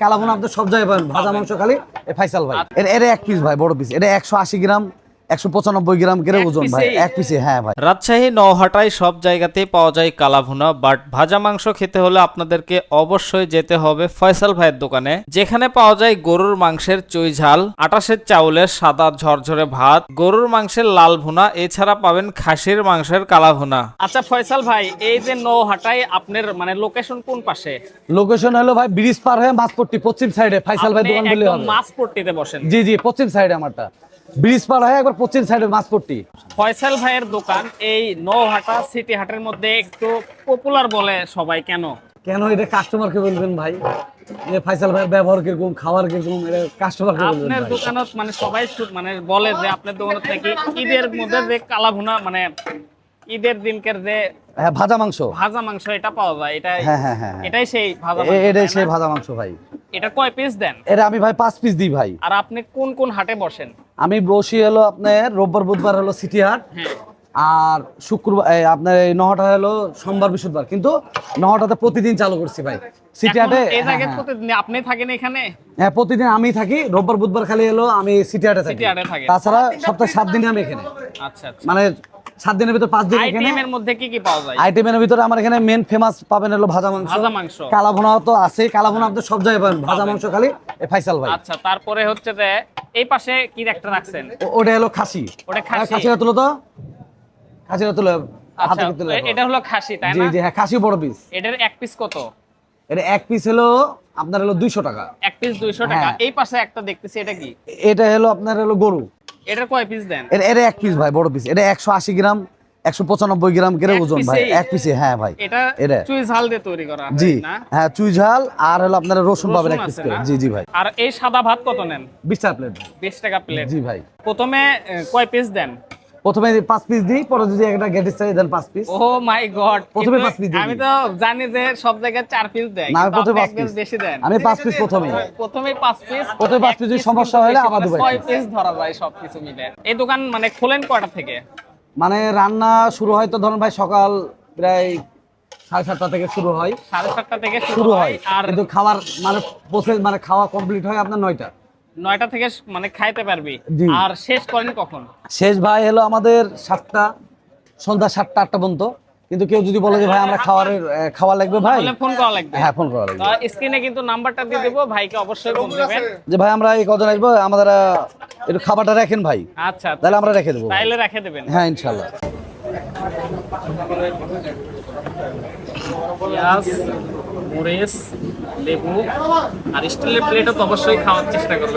কালাভুনা আপনি সব জায়গায় পাবেন। ভাজা মাংস খালি। এ ফাইসাল ভাই। এটা এর এক পিস ভাই বড় পিস এটা একশো আশি গ্রাম। একশো পঁচানব্বই গ্রাম করে ওজন ভাই। এক পিসে হ্যাঁ ভাই। রাজশাহী নওহাটায় সব জায়গাতেই পাওয়া যায় কালাভুনা বাট ভাজা মাংস খেতে হলে আপনাদেরকে অবশ্যই যেতে হবে ফয়সাল ভাইয়ের দোকানে। যেখানে পাওয়া যায় গরুর মাংসের চুই ঝাল আটাশের চাউলের সাদা ঝরঝরে ভাত গরুর মাংসের লাল ভুনা এছাড়া পাবেন খাসির মাংসের কালাভুনা। আচ্ছা ফয়সাল ভাই এই যে নৌহাটায় আপনার মানে লোকেশন কোন পাশে? লোকেশন হলো ভাই ব্রিজ পার হয়ে মাছপট্টি পশ্চিম সাইডে ফাইসাল ভাই দোকান হবে। মাছপট্টিতে বসেন। জি জি পশ্চিম সাইডে আমারটা। ব্রিজ পার হয়ে একবার পশ্চিম সাইডে মাছপট্টি। ফয়সাল ভাইয়ের দোকান এই নৌহাটা সিটি হাটের মধ্যে একটু পপুলার বলে সবাই কেন? কেন এটা কাস্টমারকে বলবেন ভাই? যে ভাইয়ের ব্যবহার কীরকম খাবার কীরকম এটা কাস্টমারকে বলবেন আপনার। দোকানত মানে সবাই মানে বলে যে আপনার দোকানত নাকি ঈদের মধ্যে যে কালাভুনা মানে ঈদের দিনকের যে হ্যাঁ ভাজা মাংস। ভাজা মাংস এটা পাওয়া যায় এটাই হ্যাঁ, হ্যাঁ, হ্যাঁ, হ্যাঁ। এটাই সেই ভাজা এটাই সেই ভাজা মাংস ভাই। এটা কয় পিস দেন? এটা আমি ভাই পাঁচ পিস দিই ভাই। আর আপনি কোন কোন হাটে বসেন? আমি বসি হলো আপনার রোববার বুধবার হলো সিটি হাট। হ্যাঁ। আর শুক্রবার আপনার এই নহটা হলো সোমবার বৃহস্পতিবার। কিন্তু নহটাতে প্রতিদিন চালু করছি ভাই। সিটি হাটে এই হ্যাঁ, জায়গায় হ্যাঁ। প্রতিদিন আপনি থাকেন এখানে? হ্যাঁ প্রতিদিন আমি থাকি। রোববার বুধবার খালি হলো আমি সিটি হাটে থাকি। তাছাড়া সপ্তাহে সাত দিনে আমি এখানে। আচ্ছা আচ্ছা। মানে সাত দিনের ভিতরে পাঁচ দিন এখানে। মধ্যে কি কি পাওয়া যায়? ভিতরে আমার এখানে মেন ফেমাস পাবেন হলো ভাজা মাংস। ভাজা মাংস। কালা ভুনা তো আছে কালা ভুনা আপনি সব জায়গায় পাবেন। ভাজা মাংস খালি ফাইসাল ভাই। আচ্ছা তারপরে হচ্ছে যে এই পাশে কি একটা রাখছেন? ওটা হলো খাসি। ওটা খাসি। খাসিটা তুলো তো? খাসিটা তুলো আচ্ছা এটা হলো খাসি তাই না? জি হ্যাঁ খাসি বড় পিস এটার এক পিস কত? এটা এক পিস হলো আপনার হলো দুইশো টাকা। এক পিস দুইশো টাকা। হ্যাঁ। এই পাশে একটা দেখতেছি এটা কি? এটা হলো আপনার হলো গরু। এটার কয় পিস দেন? এটা এটা এক পিস ভাই বড় পিস এটা একশো আশি গ্রাম একশো পঁচানব্বই গ্রাম করে ওজন ভাই। এক পিসে হ্যাঁ ভাই। এটা এটা। চুই ঝাল দিয়ে তৈরি করা জি। না? হ্যাঁ চুই ঝাল আর হলো আপনার রসুন পাবেন এক পিস করে। জি জি ভাই। আর এই সাদা ভাত কত নেন? বিশ টাকা প্লেট বিশ টাকা প্লেট জি ভাই। প্রথমে কয় পিস দেন? প্রথমে পাঁচ পিস দিই পরে যদি একটা গেটিস চাই দেন পাঁচ পিস ও মাই গড প্রথমে পাঁচ দিয়ে আমি তো জানি যে সব জায়গায় চার পিস দেয় না, প্রথমে পাঁচ piece। বেশি দেন। আমি পাঁচ পিস প্রথমেই। প্রথমে পাঁচ পিস প্রথমে পাঁচ piece যদি সমস্যা হলে আবার দুবার ছয় পিস ধরা যায় সবকিছু মিলে। এই দোকান মানে খোলেন কয়টা থেকে? মানে রান্না শুরু হয় তো ধরুন ভাই সকাল প্রায় সাড়ে সাতটা থেকে শুরু হয়। সাড়ে সাতটা থেকে শুরু হয়। আর কিন্তু খাবার মানে প্রসেস মানে খাওয়া কমপ্লিট হয় আপনার নয়টা। নয়টা থেকে মানে খাইতে পারবি। আর শেষ করেন কখন? শেষ ভাই হলো আমাদের সাতটা সন্ধ্যা সাতটা আটটা পর্যন্ত। কিন্তু কেউ যদি বলে যে ভাই আমরা খাওয়ারের আহ, খাওয়া লাগবে ভাই তাহলে ফোন করা লাগবে। হ্যাঁ ফোন করা লাগবে। স্ক্রিনে কিন্তু নাম্বারটা দিয়ে দেবো ভাইকে অবশ্যই ফোন দেবেন। যে ভাই আমরা এই কজন আসব আমাদের একটু খাবারটা রাখেন ভাই। আচ্ছা আচ্ছা। তাহলে আমরা রেখে দেবো। তাইলে রেখে দেবেন। হ্যাঁ পেঁয়াজ মরিচ লেবু আর স্টিলের প্লেটও তো অবশ্যই খাওয়ার চেষ্টা করবেন।